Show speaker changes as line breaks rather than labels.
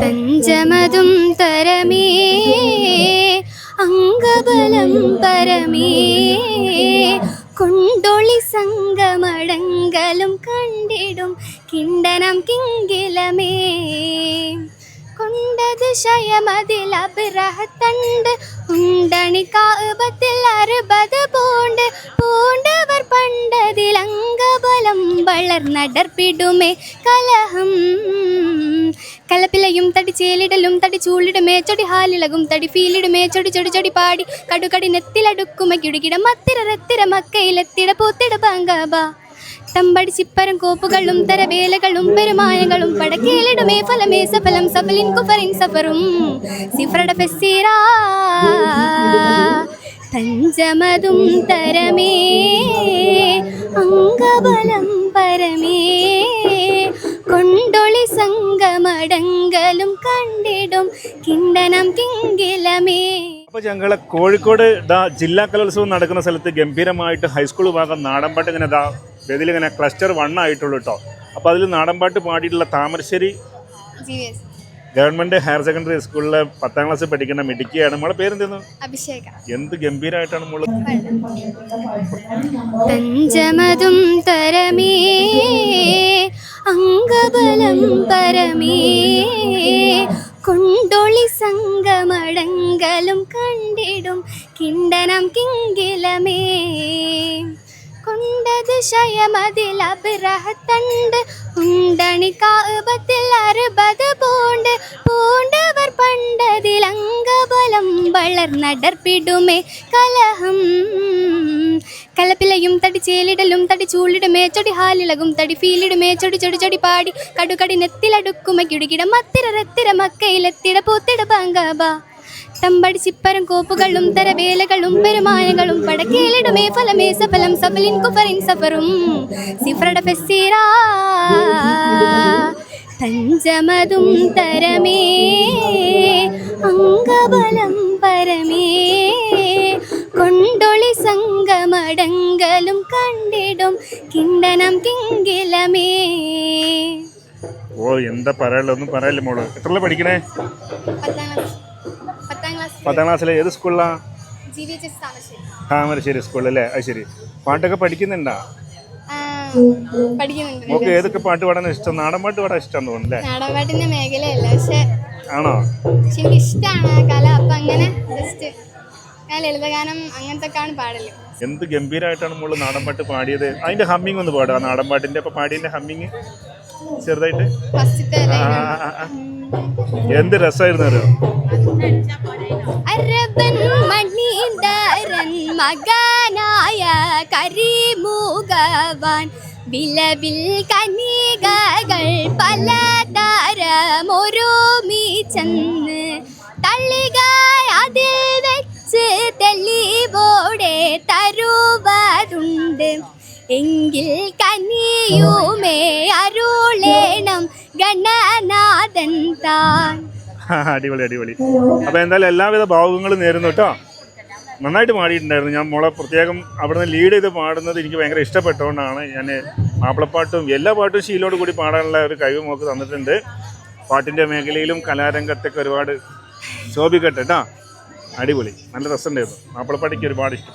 പഞ്ചമതും തരമേ അംഗബലം പരമേ. കൊണ്ടൊളി സംഗമടങ്കലും കണ്ടിടും കിണ്ടനം കിങ്കിലമേ. കൊണ്ടത് ശയമതിൽ അബ്രഹത്തണ്ട് ഉണ്ടണി കാപത്തിൽ അറുപത് പൂണ്ട്. പൂണ്ടവർ പണ്ടതിൽ അംഗബലം വളർന്നടർപ്പിടുമേ കലഹം. കലപ്പിലയും തടി ചേലിടലും തടി ചൂളിടുമേ മേച്ചടി ഹാലിളകും തടി ഫീലിടുമേ മേച്ചടി ചൊടി ചൊടി പാടി കടുകടി നെത്തിലടുക്കുമ കിടുകിട മത്തിര രത്തിര മക്കയിലെത്തിട പൂത്തിട പാങ്കാബ. തമ്പടി ചിപ്പരം കോപ്പുകളും തരവേലകളും പെരുമാനകളും പടക്കേലിടുമേ ഫലമേ സഫലം സഫലിൻ കുഫറിൻ സഫറും. സിഫറട ഫെസ്സിറാ തഞ്ചമതും തരമേ അംഗബലം പരമേ. സംഗമടങ്കലും കണ്ടിടും. കിണ്ടനം തിങ്കിലമേ
അപ്പോൾ ഞങ്ങളെ കോഴിക്കോട് ദാ ജില്ലാ കലോത്സവം നടക്കുന്ന സ്ഥലത്ത് ഗംഭീരമായിട്ട് ഹൈസ്കൂൾ വിഭാഗം നാടൻപാട്ട് ഇങ്ങനെ ദാ ഗതിൽ ഇങ്ങനെ ക്ലസ്റ്റർ വൺ ആയിട്ടുള്ളൂ കേട്ടോ അപ്പോൾ അതിൽ നാടൻപാട്ട് പാടിയിട്ടുള്ള താമരശ്ശേരി ഗവൺമെന്റ് ഹയർ സെക്കൻഡറി സ്കൂളിലെ പത്താം ക്ലാസ് പഠിക്കുന്ന മിടുക്കിയാണ്. നമ്മളെ പേരെന്തെന്നു?
അഭിഷേക.
എന്ത് ഗംഭീരമായിട്ടാണ് മോൾ?
പഞ്ചമതും തരമേ. അംഗബലം പരമേ. കൊണ്ടൊളി സംഗമടങ്കലും കണ്ടിടും കിണ്ടനം കിങ്കിലമേ. കൊണ്ടത് ശയമതിൽ അബ്രഹത്തണ്ട്. ഉണ്ടണി കാപത്തിൽ അറുപത് പൂണ്ട്. പൂണ്ടവർ പണ്ടതിൽ അംഗബലം വളർന്നടർപ്പിടുമേ കലഹം. കലപ്പിലയും തടി ചേലിടലും തടി ചൂളിടുമേ ചൊടി ഹാലിളകും തടി ഫീലിടുമേ ചൊടി ചൊടി ചൊടി പാടി കടുകടി നെത്തിലടുക്കുമ കിടുകിട മത്തിര രത്തിര മക്കയിലെത്തിട പൂത്തിട പങ്കബ തമ്പടി ചിപ്പരം കോപ്പുകളും തരവേലകളും പെരുമാനങ്ങളും പടക്കേലിടുമേ ഫലമേ സഫലം സഫലിൻ കുഫറിൻ സഫറും. സിഫറട ഫെസ്സിറാ തഞ്ചമതും തരമേ അംഗബലം പരമേ. കൊണ്ടൊളി സംഗമടങ്കലും കണ്ടിടും കിണ്ടനം കിങ്കിലമേ.
ഓ എന്താ പറയാനുള്ളത്? ഒന്നും പറയാനില്ല മോൾ? എത്ര പഠിക്കണേ?
പത്താം ക്ലാസ് പത്താം ക്ലാസ്
പത്താം ക്ലാസ്സിലെ ഏത് സ്കൂളിലാണ്
താമരശ്ശേരി.
സ്കൂളിലല്ലേ അത് ശരി. പാട്ടൊക്കെ പഠിക്കുന്നുണ്ടാ? നമുക്ക് ഏതൊക്കെ പാട്ട് പാടാൻ ഇഷ്ടം? നാടൻ പാട്ട് പാടാൻ ഇഷ്ടം തോന്നുന്നല്ലേ
മേഖലയല്ല പക്ഷെ
ആണോ?
പക്ഷെ എനിക്ക് ഇഷ്ടമാണ് കല. അപ്പൊ അങ്ങനെ ജസ്റ്റ് ഞാൻ ലളിതഗാനം അങ്ങനത്തെ ഒക്കെയാണ് പാടൽ.
എന്ത് ഗംഭീരമായിട്ടാണ് മോൾ നാടൻ പാട്ട് പാടിയത്. അതിന്റെ ഹമ്മിങ് ഒന്ന് പാടുക നാടൻ പാട്ടിന്റെ അപ്പൊ പാടിയതിന്റെ ഹമ്മിങ്. ചെറുതായിട്ട്. എന്ത് രസമായിരുന്നു അറിയോ?
മകനായ കരിമുഖവാൻ. വിലവിൽ കനികകൾ പല തരമൊരുമിച്ചെന്ന് തള്ളിക എങ്കിൽ കനിയുമേ അരുളേണം ഗണനാഥൻ താൻ.
അടിപൊളി അടിപൊളി. അപ്പൊ എന്തായാലും എല്ലാവിധ ഭാവുകങ്ങളും നേരുന്നു കേട്ടോ. നന്നായിട്ട് പാടിയിട്ടുണ്ടായിരുന്നു. ഞാൻ മോളെ പ്രത്യേകം അവിടുന്ന് ലീഡ് ചെയ്ത് പാടുന്നത് എനിക്ക് ഭയങ്കര ഇഷ്ടപ്പെട്ടതുകൊണ്ടാണ് ഞാൻ മാപ്പിളപ്പാട്ടും എല്ലാ പാട്ടും ശീലോട് കൂടി പാടാനുള്ള ഒരു കഴിവ് മോക്ക് തന്നിട്ടുണ്ട്. പാട്ടിന്റെ മേഖലയിലും കലാരംഗത്തൊക്കെ ഒരുപാട് ശോഭിക്കട്ടെ കേട്ടോ. അടിപൊളി. നല്ല രസമുണ്ടായിരുന്നു. മാപ്പിളപ്പാട്ടിക്ക് ഒരുപാട് ഇഷ്ടം.